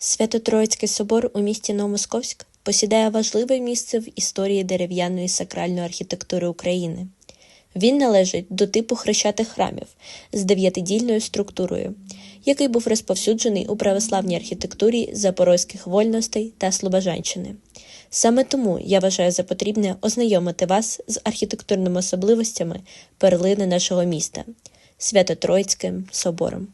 Свято-Троїцький собор у місті Новомосковськ посідає важливе місце в історії дерев'яної сакральної архітектури України. Він належить до типу хрещатих храмів з дев'ятидільною структурою, який був розповсюджений у православній архітектурі запорозьких вольностей та Слобожанщини. Саме тому я вважаю за потрібне ознайомити вас з архітектурними особливостями перлини нашого міста Свято-Троїцьким собором.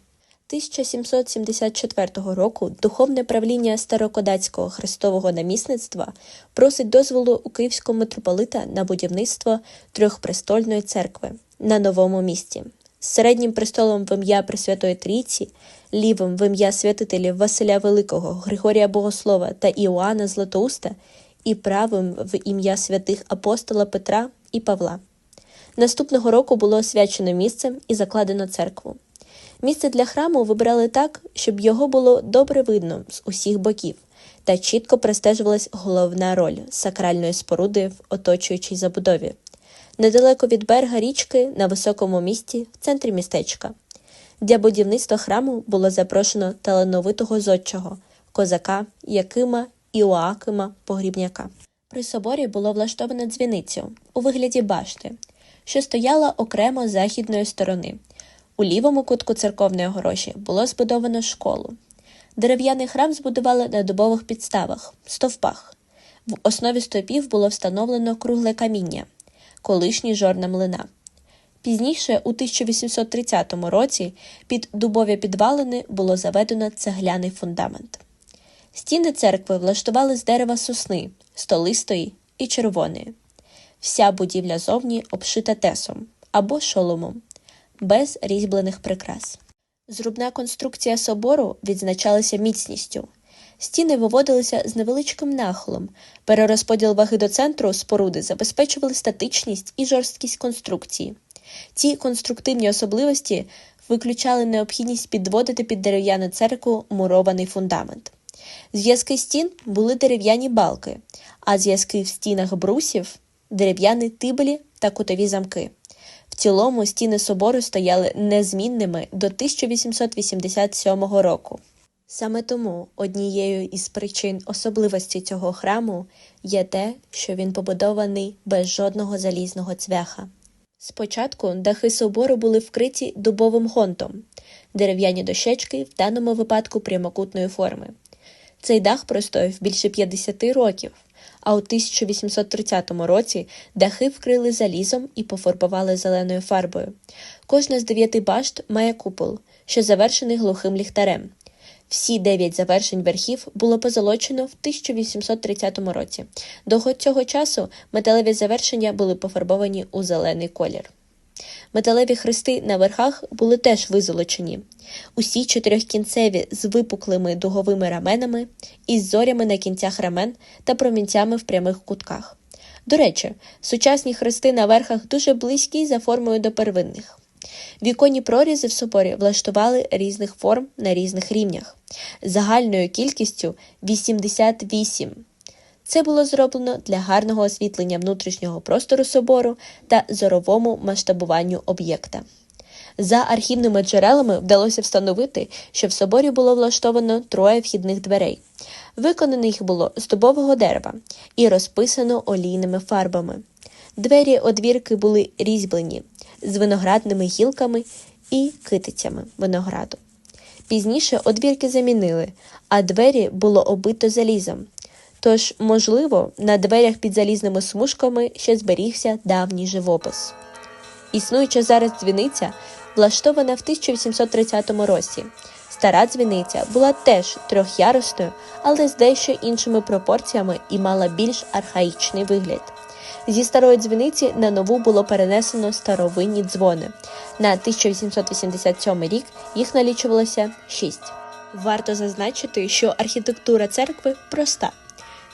1774 року духовне правління Старокодацького хрестового намісництва просить дозволу у київського митрополита на будівництво трьохпрестольної церкви на новому місці середнім престолом в ім'я Пресвятої Трійці, лівим в ім'я святителів Василя Великого, Григорія Богослова та Іоанна Златоуста і правим в ім'я святих апостола Петра і Павла. Наступного року було освячено місце і закладено церкву. Місце для храму вибрали так, щоб його було добре видно з усіх боків, та чітко простежувалась головна роль сакральної споруди в оточуючій забудові. Недалеко від берега річки на високому місті в центрі містечка. Для будівництва храму було запрошено талановитого зодчого, козака Якима Іоакима Погрібняка. При соборі було влаштовано дзвіницю у вигляді башти, що стояла окремо західної сторони. У лівому кутку церковної огорожі було збудовано школу. Дерев'яний храм збудували на дубових підставах, стовпах. В основі стовпів було встановлено кругле каміння, колишній жорна млина. Пізніше, у 1830 році, під дубові підвалини було заведено цегляний фундамент. Стіни церкви влаштували з дерева сосни, столистої і червоної. Вся будівля зовні обшита тесом або шоломом без різьблених прикрас. Зрубна конструкція собору відзначалася міцністю. Стіни виводилися з невеличким нахилом, перерозподіл ваги до центру споруди забезпечували статичність і жорсткість конструкції. Ці конструктивні особливості виключали необхідність підводити під дерев'яну церкву мурований фундамент. Зв'язки стін були дерев'яні балки, а зв'язки в стінах брусів дерев'яні тибелі та кутові замки. Цілому стіни собору стояли незмінними до 1887 року. Саме тому однією із причин особливості цього храму є те, що він побудований без жодного залізного цвяха. Спочатку дахи собору були вкриті дубовим гонтом, дерев'яні дощечки в даному випадку прямокутної форми. Цей дах простояв більше 50 років, а у 1830 році дахи вкрили залізом і пофарбували зеленою фарбою. Кожна з дев'яти башт має купол, що завершений глухим ліхтарем. Всі дев'ять завершень верхів було позолочено в 1830 році. До цього часу металеві завершення були пофарбовані у зелений колір. Металеві хрести на верхах були теж визолочені. Усі чотирьохкінцеві з випуклими дуговими раменами, із зорями на кінцях рамен та промінцями в прямих кутках. До речі, сучасні хрести на верхах дуже близькі за формою до первинних. Віконні прорізи в соборі влаштували різних форм на різних рівнях, загальною кількістю 88. Це було зроблено для гарного освітлення внутрішнього простору собору та зоровому масштабуванню об'єкта. За архівними джерелами вдалося встановити, що в соборі було влаштовано троє вхідних дверей. Виконано їх було з дубового дерева і розписано олійними фарбами. Двері одвірки були різьблені з виноградними гілками і китицями винограду. Пізніше одвірки замінили, а двері було оббито залізом. Тож, можливо, на дверях під залізними смужками ще зберігся давній живопис. Існуюча зараз дзвіниця влаштована в 1830 році. Стара дзвіниця була теж трьохярусною, але з дещо іншими пропорціями і мала більш архаїчний вигляд. Зі старої дзвіниці на нову було перенесено старовинні дзвони. На 1887 рік їх налічувалося шість. Варто зазначити, що архітектура церкви проста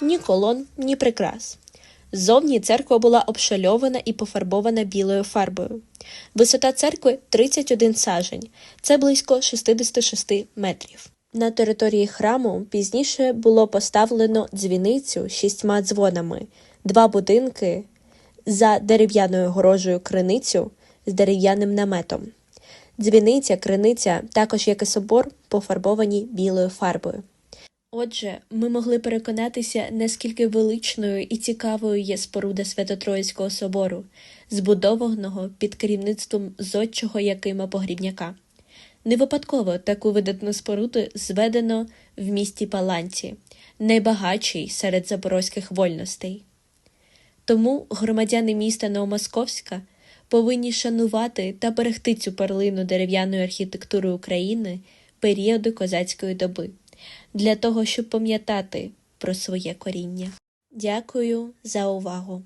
ні колон, ні прикрас. Ззовні церква була обшальована і пофарбована білою фарбою. Висота церкви 31 сажень, це близько 66 метрів. На території храму пізніше було поставлено дзвіницю з шістьма дзвонами, два будинки за дерев'яною горожею криницю з дерев'яним наметом. Дзвіниця, криниця, також як і собор, пофарбовані білою фарбою. Отже, ми могли переконатися, наскільки величною і цікавою є споруда Свято-Троїцького собору, збудованого під керівництвом зодчого Якима Погрібняка. Не випадково таку видатну споруду зведено в місті Паланці, найбагатшій серед запорозьких вольностей. Тому громадяни міста Новомосковська повинні шанувати та берегти цю перлину дерев'яної архітектури України періоду козацької доби, для того, щоб пам'ятати про своє коріння. Дякую за увагу!